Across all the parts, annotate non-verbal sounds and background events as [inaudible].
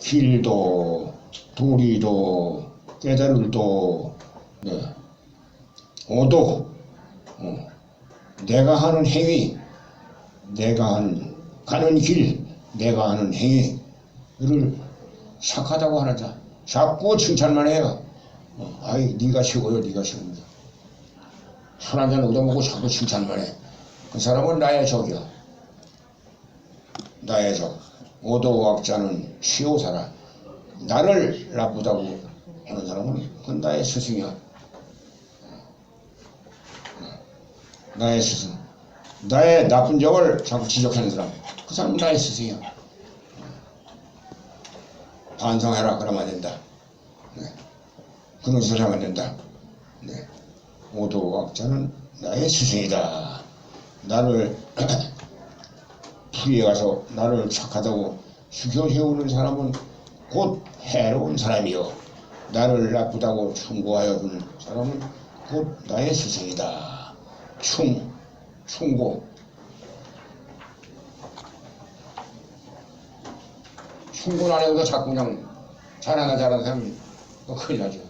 길도 도리도 깨달음도 네. 오도 어. 내가 하는 행위 내가 하는 가는 길 내가 하는 행위를 착하다고 하자. 자꾸 칭찬만 해요. 어, 아이 네가 최고요 네가 최고입니다. 술 한잔 얻어먹고 자꾸 칭찬만 해 그 사람은 나의 적이야. 나의 적 오도학자는 시오사라 나를 나쁘다고 하는 사람은 그건 나의 스승이야. 나의 스승. 나의 나쁜 점을 자꾸 지적하는 사람. 그 사람은 나의 스승이야. 반성해라. 그러면 안 된다. 네. 그런 짓을 하면 안 된다. 네. 오도학자는 나의 스승이다. 나를 [clears throat] 풀이에 가서 나를 착하다고 죽여 세우는 사람은 곧 해로운 사람이요. 나를 나쁘다고 충고하여 주는 사람은 곧 나의 스승이다. 충 충고. 충고를 안 해도 자꾸 그냥 잘하나 잘하나 하면 또 큰일 나죠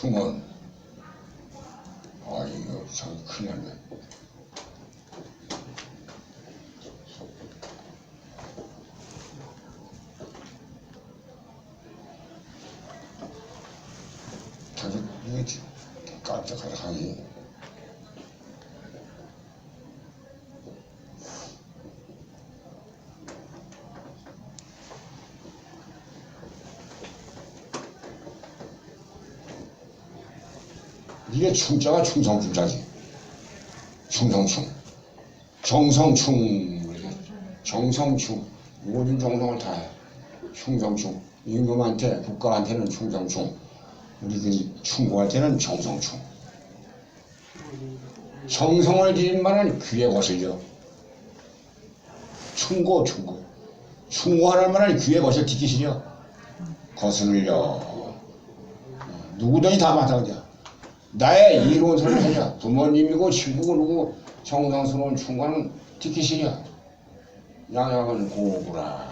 충원 아 이거 참 큰일 났네 자주 이게 지- 깜짝하게 하니 이게 충자가 충성충자지. 충성충. 정성충. 정성충. 모든 정성을 다해. 충성충. 임금한테 국가한테는 충성충 우리 그 충고할 때는 정성충. 정성을 들인 말은 귀에 거슬려. 충고 충고. 충고하는 말은 귀에 거슬 듣기 싫어 거슬려. 누구든지 다 마찬가지야. 나의 이로운 소리를 하자 부모님이고 친구고 누구 정성스러운 충고는 듣기 싫어 양약은 고구라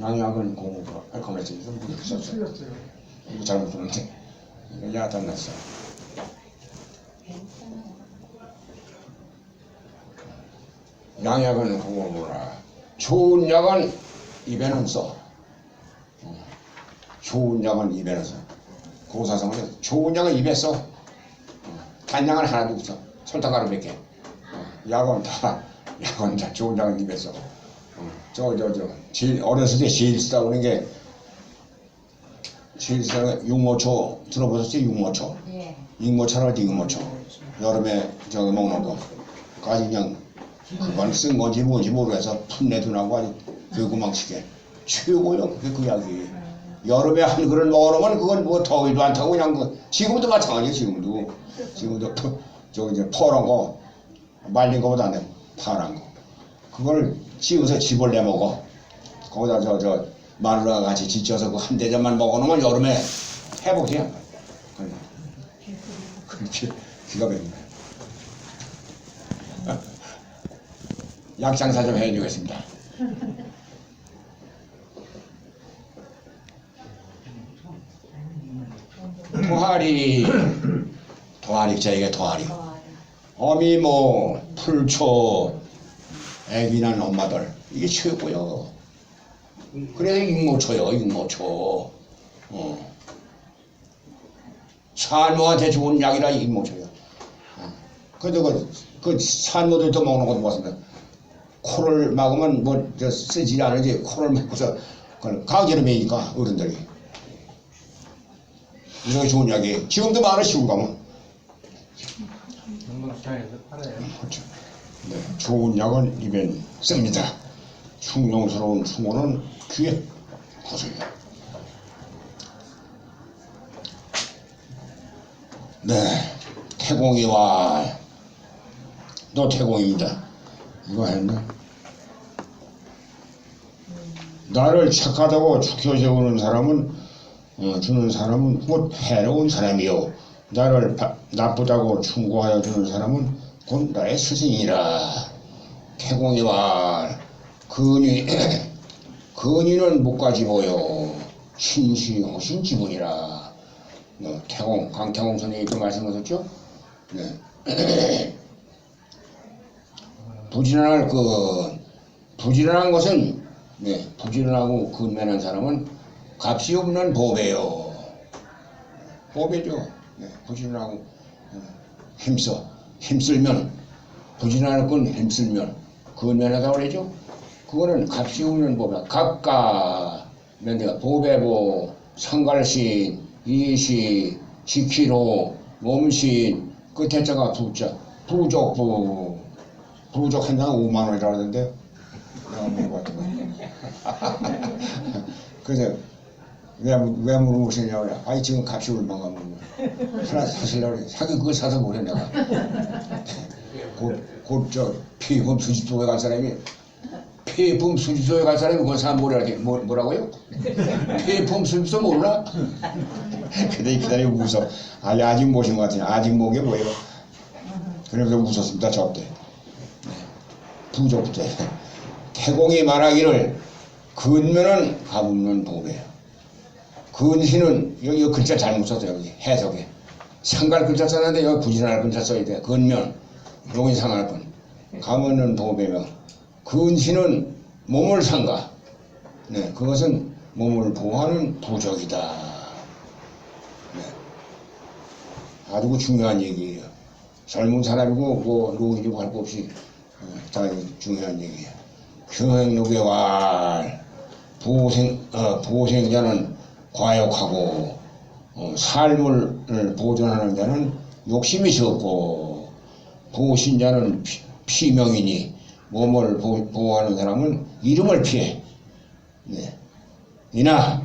양약은 가만히 있어 좀 무섭어 틀렸어요. 이거 잘못 들었는데? 이거 야단 났어. 양약은 고구라. 좋은 약은 입에는 써. 어. 좋은 약은 입에는 써. 고사성은 좋은 약은 입에 써. 어. 단약은 하나도 없어. 설탕가루 몇개. 어. 약은 다 약은 다 좋은 약은 입에 써. 저저저 어렸을 때 제일 쓰다 보는 게 쓰다 육모초 들어보셨어요 육모초. 예. 육모초는 어디 육모초. 여름에 저기 먹는 거. 까지 그냥 그건 쓴 건지 뭔지 모르겠어. 풋내도 나고 아주 괴구망치게. 최고요 그게 그 약이 여름에 한 그릇 먹어놓으면 그건 뭐 더위도 안 타고 그냥 그 지금도 마찬가지야 지금도. 지금도 그 저기 이제 퍼런 거 말린 거보다 안 해. 파란 거. 그걸 찌워서 집을 내 먹어. 거기다 저저 마누라 같이 지쳐서 그 한 대접만 먹어놓으면 여름에 회복이야 그냥 그렇게 기가 막힌 거야 약 장사 좀 해주겠습니다. 도하리 도하리 저에게 도하리 좋아요. 어미 뭐 풀초 애기 난 엄마들 이게 최고요. 그래서 육모초요 육모초. 어. 산모한테 좋은 약이라 육모초요. 어. 근데 그, 그 산모들도 먹는 것도 봤습니다. 코를 막으면 뭐저 쓰지 않은지 코를 막고서 그걸 강제로 매니까 어른들이 이렇게 좋은 약이 지금도 많아 시골 가면 팔아요. 그렇죠. 네, 좋은 약은 입엔 씁니다. 충동스러운 충고는 귀에 거슬려. 네, 태공이와 너 태공입니다. 이거 했나? 나를 착하다고 축혀 세우는 사람은 어, 주는 사람은 곧 해로운 사람이요 나를 바- 나쁘다고 충고하여 주는 사람은 곧 나의 스승이라 태공이와 근위 [clears throat] 근위는 못 가지고요 신시오신 지분이라 어, 태공 강태공 선생님이 또 말씀하셨죠 네. [clears throat] 부지런할 그 부지런한 것은 네, 부지런하고 근면한 사람은 값이 없는 보배요. 보배죠. 네, 부지런하고 어, 힘써 힘쓸면 부지런할 건 힘쓸면 근면하다고 그러죠. 그거는 값이 없는 보배. 값가 내가 보배보 상갈신 이시 지키로 몸신 끝에 자가 부자. 부족부 부족 한 장에 5만 원이라고 하던데. 내가 물어봤더니 [laughs] 그래서 왜, 물- 왜 물어보시냐고 그래. 아니 지금 값이 얼마가 물어 하나 사실려고 그래. 사기 그거 사서 뭐래 내가. [laughs] 곧저 피금 수집소에 갈 사람이 폐품 수집소에 갈 사람이 그걸 사람 뭐라 뭐, 뭐라고요? [laughs] 폐품 수집소 몰라? 근데 기다리고 웃어. 아니 아직 모신 것 같아요 아직 목이 뭐예요? 그래서 웃었습니다 저 때 부족 때 태공이 말하기를 근면은 가없는 보배야 근시는 여기, 여기 글자 잘못 썼어요 여기. 해석에. 상갈 글자 썼는데 여기 부진할 글자 써야 돼. 근면. 여기 상할 건 가없는 보배며 근시는 몸을 상가 네, 그것은 몸을 보호하는 부적이다 네. 아주 그 중요한 얘기예요 젊은 사람이고 뭐 노인이고 할 거 없이 어, 다 중요한 얘기예요. 교행록의 보생 어, 보생자는 과욕하고 어, 삶을 보존하는 자는 욕심이 적고 보신자는 피, 피명이니 몸을 보, 보호하는 사람은 이름을 피해. 네. 이나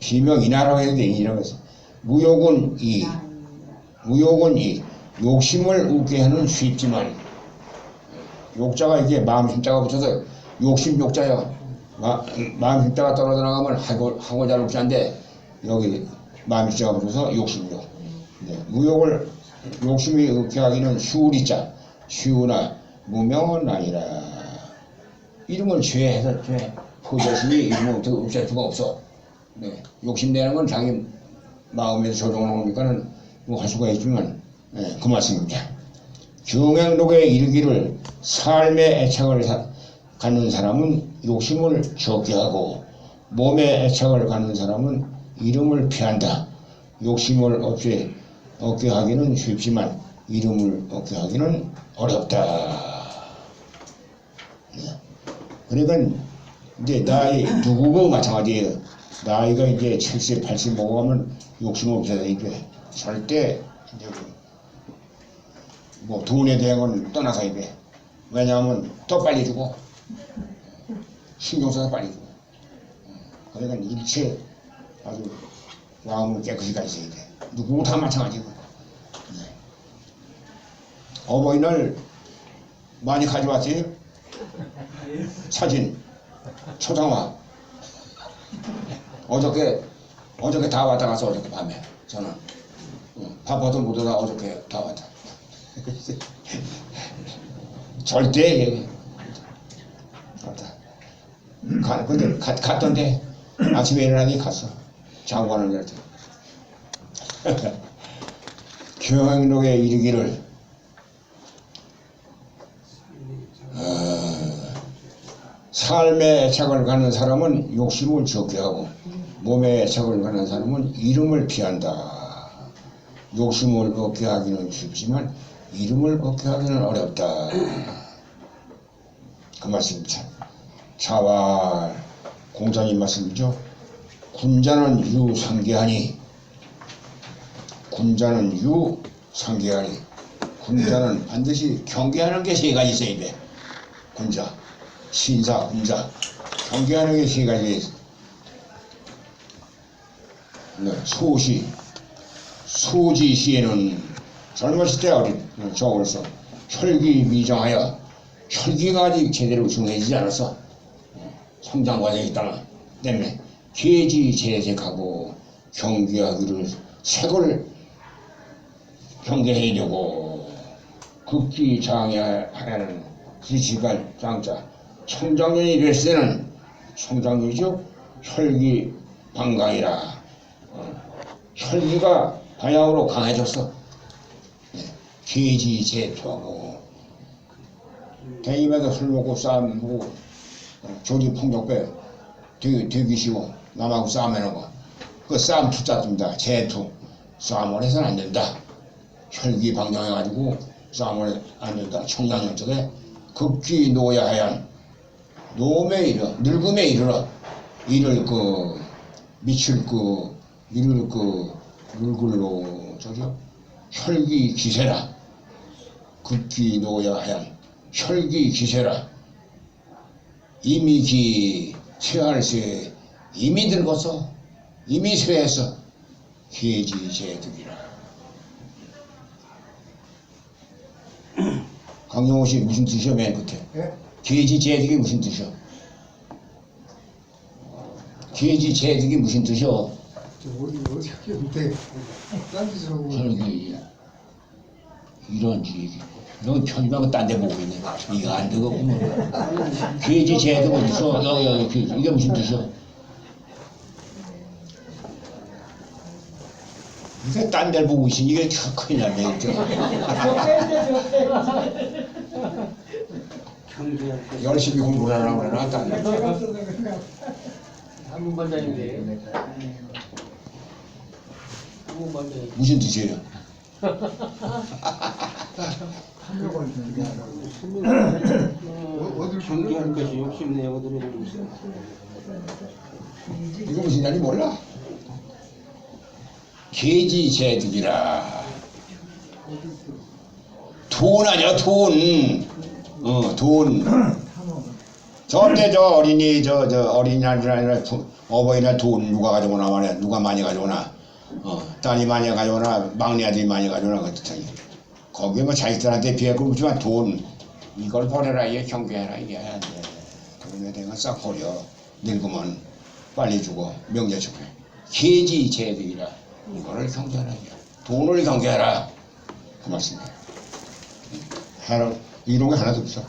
피명 이나라고 했는데 이라고 해서. 무욕은 이. 무욕은 이. 욕심을 웃게 하는 쉽지만 욕자가 이게 마음 힘자가 붙어서 욕심 욕자야 마, 마음 힘자가 떨어져 나가면 하고 하고 잘 욕자인데 여기 마음 힘자가 붙어서 욕심욕. 네, 무욕을 욕심이 웃게 하기는 쉬우리자 쉬우나 무명은 아니라 이름은 죄해서 죄 포자심이 이름은 어떻게 없앨 수가 없어 네, 욕심내는 건 자기 마음에서 조정하니까는 뭐 할 수가 있지만 예, 그 말씀입니다. 경행록에 이르기를 삶의 애착을 사- 갖는 사람은 욕심을 적게 하고 몸의 애착을 갖는 사람은 이름을 피한다. 욕심을 없애 얻게 하기는 쉽지만 이름을 얻게 하기는 어렵다. 네. 그러니까 이제 나이 누구고 마찬가지예요. 나이가 이제 70, 80 먹어가면 욕심 돼. 절대 이제 그뭐 돈에 대한 건 떠나서 이게 왜냐하면 더 빨리 주고 신경 써서 빨리 주고 그러니까 일체 아주 마음을 깨끗이 가있어야 돼 누구 다 마찬가지고 네. 어버이날 많이 가져왔어요 사진 초상화 어저께 어저께 다 왔다 가서 어저께 밤에 저는 응, 바빠도 못 오다 어저께 다 왔다 [laughs] 절대 없다. 가, 근데 가, 갔던데 아침에 일어나니 갔어. 줄 알았더니. 경행록에 이르기를 어, 삶의 애착을 가는 사람은 욕심을 적게 하고 몸의 애착을 가는 사람은 이름을 피한다. 욕심을 얻게 하기는 쉽지만 이름을 얻게 하기는 어렵다. 그 말씀입니다. 자와 공자님 말씀이죠. 군자는 유상계하니 군자는 유상계하니 군자는 반드시 경계하는 게 세 가지 있어야 돼. 군자, 신사, 군자 경계하는 게 세 가지 있어. 네, 소시, 소지 시에는 젊었을 때 어린 저울서 혈기 미정하여 혈기가 아직 제대로 정해지지 않았어. 성장 과정이 있다가 때문에 계지 재색하고 경계하기를 색을 경계하려고 극기 장애하라는 지시갈 장자 청장년이 됐을 때는 청장년이죠 혈기 방강이라. 어, 혈기가 방향으로 강해졌어 네, 계지재투하고 대입에서 술 먹고 싸움 조지 폭력배 되게 되기 쉬워 남하고 싸움하는 거그 싸움 투자입니다. 재투 싸움을 해서는 안 된다. 혈기 방정해가지고 안 된다. 청량년 쪽에 극기 노야 하얀 노에 이르 늙음에 이르러 이를 그 미칠 그 이를 그 늙을로 저기요 혈기 기세라. 극기 노야 하얀 혈기 기세라. 이미 기 쇠할세 이미 늙어서 이미 쇠해서 계지 제득이라 강영호 씨 무슨 뜻이야 맨 끝에. 예? 계지 제득이 무슨 뜻이야 계지 제득이 무슨 뜻이야 저 어디 어디 근데 딴 짓으로 혈기 이런 얘기. 너 편집하고 딴 데 보고 있네. 이거 안 되겠구먼 [laughs] 계지 제득 어딨어? 여기 여기 그, 이게 무슨 뜻이야 이게 딴 데를 보고 있으니 이게 이거 때 열심히 공부를 하라고 그러나 딴 데. 한문 반장인데 한문 반장이 무슨 뜻이에요? 한명을 준게 하라고 어, 어딜 경계할 것이 욕심내고 들어오고 있어 이거 무슨 말인지 몰라? 계지제득이라. 돈 아니야 돈. 어 돈. 저때 저 어린이 저 저 어린이날이나 도- 어버이날 돈 누가 가져오나 말이야 누가 많이 가져오나. 어 딸이 많이 가져오나 막내 아들이 많이 가져오나 그랬더니 거기에 뭐 자식들한테 비해 그렇지만 돈 이걸 버려라 이게 경계해라 이게 안돼. 그러면 내가 싹 버려? 늙으면 빨리 주고 명절 축해. 계지 제득이라 이거를 경계하라. 돈을 경계하라 그 말씀이에요 하나 이런 게 하나도 없어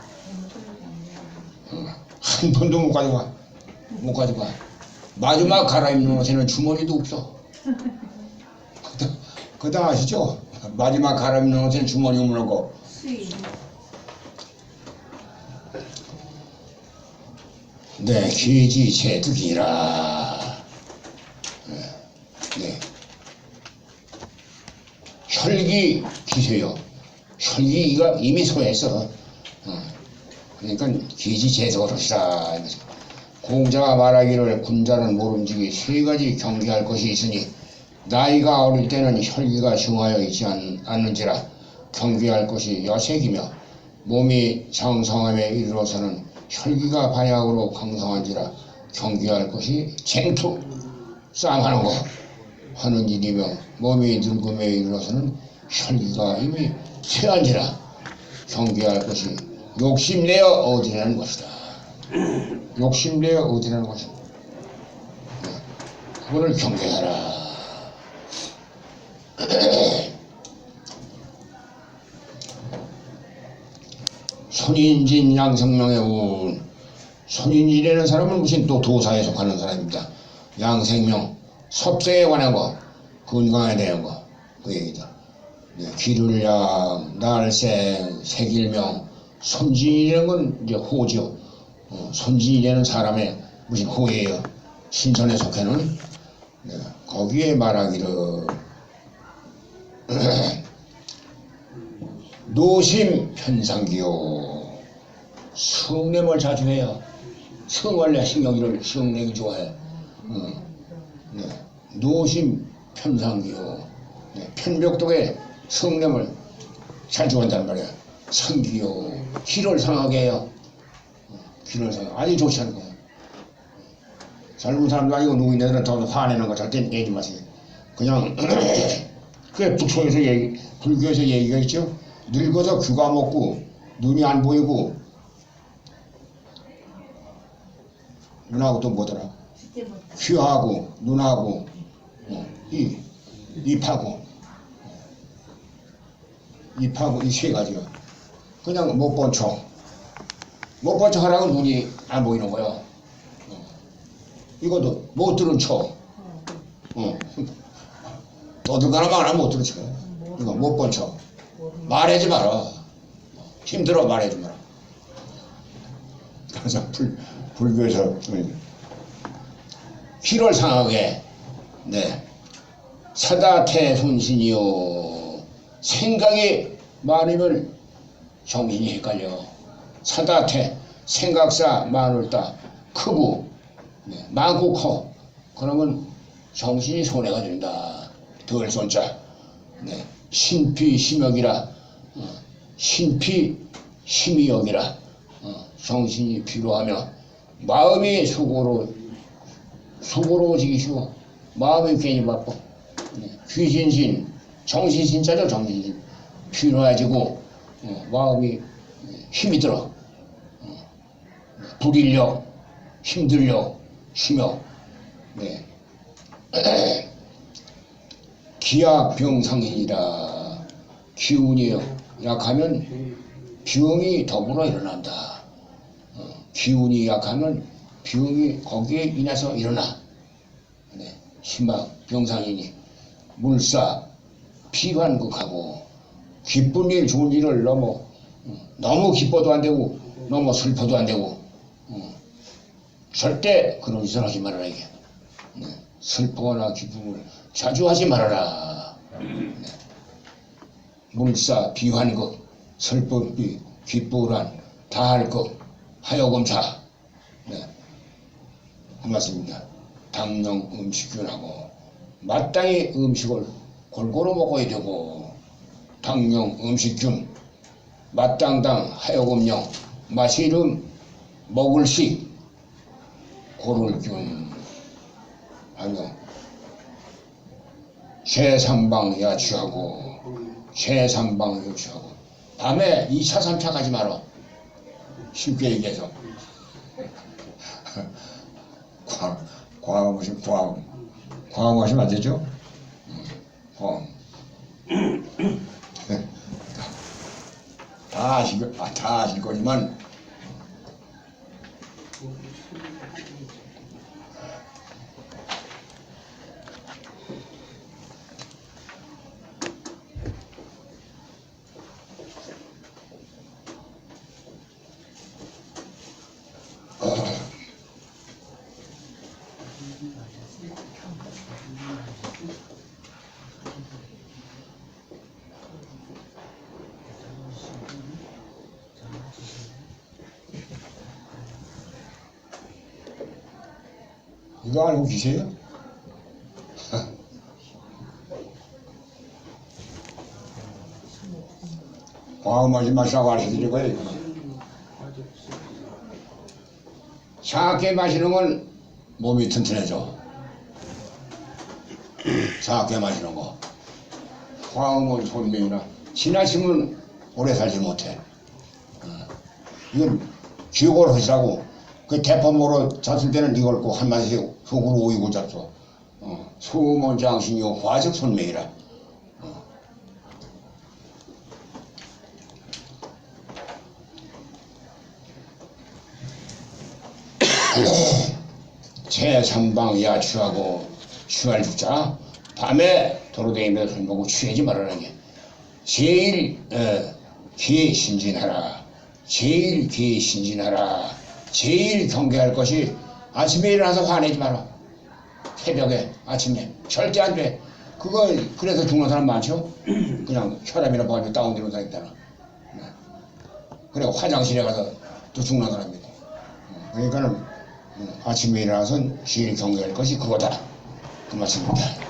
어, 한 번도 못 가져가 못 가져가 마지막 갈아입는 옷에는 주머니도 없어 그다 그다 아시죠? 마지막 갈아입는 옷에는 주머니 없는 거 네, 기지 제득이라. 네, 네. 혈기 기세요. 혈기가 이미 소했어. 어. 그러니까 기지 제득으로시라. 공자가 말하기를 군자는 모름지기 세 가지 경계할 것이 있으니 나이가 어릴 때는 혈기가 중하여 있지 않, 않는지라 경계할 것이 여색이며 몸이 장성함에 이르러서는 혈기가 반약으로 강성한지라 경계할 것이 쟁투 싸움하는 거 하는 일이며 몸이 늙음에 이르러서는 혈기가 이미 쇠한지라 경계할 것이 욕심내어 얻으려는 것이다. [clears throat] 욕심내어 얻으려는 것이다. 그거를 경계하라. [clears throat] 손인진 양성명의 운 손인진이라는 사람은 무슨 또 도사에 속하는 사람입니다. 양생명 섭세에 관한 거 건강에 대한 거 그 얘기다. 네, 기를양 날생 색일명 손진이라는 건 이제 호죠. 어, 손진이라는 사람의 무슨 호예요. 신선에 속해는 네, 거기에 말하기를 [clears throat] 노심 편상기요 성냄을 자주 해요 성원래 신경이를 성내기 좋아해 어, 네. 노심 편상기요 네. 편벽독에 성냄을 잘 좋아한단 말이야. 상기요 기를 상하게 해요. 어, 기를 상하게. 아주 좋지 않은 거야 젊은 사람도 아니고 노인네들은 더 화내는 거 절대 내지 마세요. 그냥 [coughs] 그게 북촌에서 얘기, 불교에서 얘기가 있죠. 늙어서 귀가 먹고 눈이 안 보이고 눈하고 또 뭐더라? 귀하고 눈하고 어, 이 입하고 입하고 이 세 가지가 그냥 못 본 척. 못 본 척 하라고 눈이 안 보이는 거야. 어. 이것도 못 들은 척. 어. 너들 가나 마나 못 들은 척. 이거 못 본 척. 말하지 마라. 힘들어 말하지 마라. 그래서 불, 불교에서 필월상하게 네. 사다태손신이요. 생각이 많으면 정신이 헷갈려. 사다태 생각사 많을다. 크고. 네, 많고 커. 그러면 정신이 손해가 된다. 덜 손자. 네, 신피 심역이라. 어, 신피 심이역이라. 어, 정신이 필요하며 마음이 수고로 수고로워지기 쉬워. 마음이 괜히 바빠. 네, 귀신신, 정신신자죠, 정신신. 필요해지고, 어, 마음이 힘이 들어. 어, 불인력, 힘들력, 힘역. 네. [clears throat] 기약병상이라 기운이 약하면 병이 더불어 일어난다. 어, 기운이 약하면 병이 거기에 인해서 일어나. 네, 심막 병상이니 물사 피관극하고 기쁜 일 좋은 일을 너무 어, 너무 기뻐도 안 되고 너무 슬퍼도 안 되고 어, 절대 그런 짓을 하지 말아라 이게 네, 슬퍼나 기쁨을 자주 하지 말아라 네. 물사 비환극 슬픔이 기쁘란 다할 것 하여금사 네. 그 말씀입니다. 당령 음식균하고 마땅히 음식을 골고루 먹어야 되고 당령 음식균 마땅당 하여금령 마시름 먹을식 고를균 하며 세삼방 야취하고 세삼방 야취하고 밤에 2차 3차 가지 마라 쉽게 얘기해서 [laughs] 과학, 과학하시면 과학, 과학하시면 안 되죠? 음, 과학. 다 아실, 거- 아, 다 아실 거지만, 이거 알고 계세요? [laughs] 과학하지 마시라고 알려드릴 거예요. 차갑게 마시는 건 몸이 튼튼해져. [clears throat] 차갑게 마시는 거. 화음은 손명이나 지나치면 오래 살지 못해. 어. 이건 기억을 하시라고. 그 대포모로 잡을 때는 이걸 꼭 한 마디씩 속으로 오이고 잡소. 어. 소문 장신이요 화적 손명이라. [coughs] 제3방 야취하고 취할 주자 밤에 도로다니면서 술 먹고 취하지 게 제일 어, 기에 신진하라 제일 기에 신진하라 제일 경계할 것이 아침에 일어나서 화내지 마라. 새벽에 아침에. 절대 안 돼. 그거 그래서 죽는 사람 많죠? [clears throat] 그냥 혈압이나 뭐가 다운되는 사람 있잖아. 네. 그래 화장실에 가서 또 죽는 사람이 있고. 어, 그러니까는 어, 아침에 일어나서 제일 경계할 것이 그거다. 그 말씀입니다.